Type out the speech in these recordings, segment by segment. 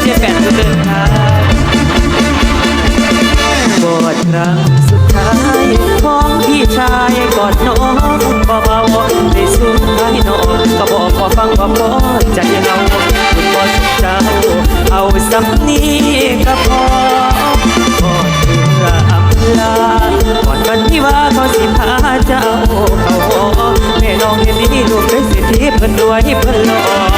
เชียร์แฟนทุกเดินกอดครั้งสุดท้ายของพี่ชายกอดน้องเบาๆในสุดท้ายน้องก็บอกพอฟังก็พอใจเราคุณพอสุดเจ้าเอาสำนีก็พอกอดเพื่ออำลาก่อนวันที่ว่าเขาสิพาเจ้าเขาแม่น้องเห็นดีลูกเป็นสิทธิเพิ่นรวยเพิ่นหล่อ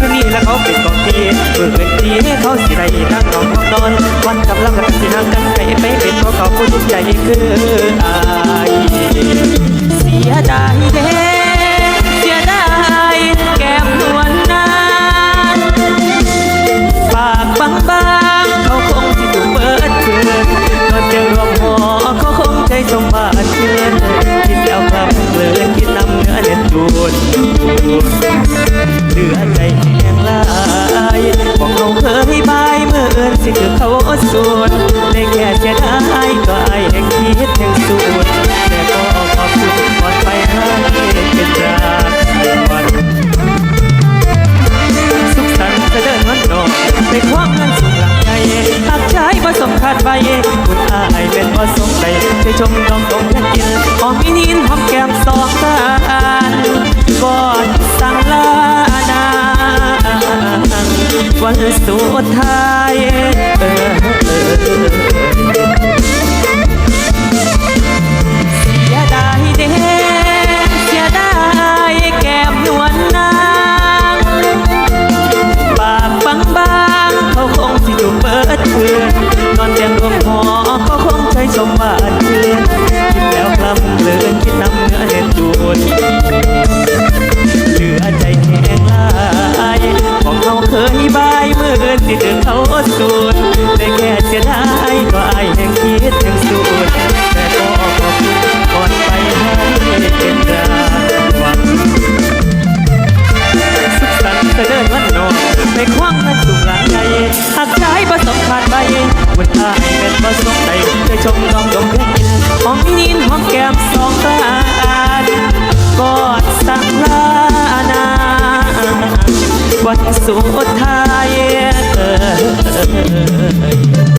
คืนนี้แล้วเขาเป็นกองตีเพื่อนทีเขาสิได้นั่งนอนห้องนอน วันกำลังกันสินั่งกันไปไปเป็นเพราะเขาผู้ใจคืออายเสียดายเด้เสียดายแก้มนวลนานปากบางๆเขาคงที่ถูกเปิดเคืนนอนเจอรวมหอเขาคงใจสมบัติเคืนคิดแล้วครับเลินคิดนำเนื้อเด็ดดูด สวนได้แค่เสียดายก็อายแห่งคิดแห่งสูญแต่ก็ขอบคุณก่อนไปให้เป็นจากวันสุขสันต์จะเดินวันนอกในความเงินสูงหลังใจหากใช้ผสมคาดไว้คุณอายเป็นผสมใจใจชมดองดงแค่กินหอมมินินหอมแก้มสองตา ดทายเออเออเออเสียดายเด้เสียดายแก้มนวลนางปากบางบางเขาคงสิถูกเปิดเพื่อนนอนเตียงรวมหอเขาคงใจสมบัติเพื่อนคิดแล้วคลำเลือนคิดนำ ถึงเขาสูดได้แค่เสียดายก็อายแห่งคิดแห่งสูดแต่ก็ขอบคุณก่อนไปให้เป็นรางวัลสุขสันต์เสดินวันนอนในความนั้นสุขหลังใจหากใจประสบขาดไปวันอายเป็นประสบใจจะชมน้องดมแค่กินหอมนินหอมแก้มสองตากอดสั่งลานาวันสุดท้า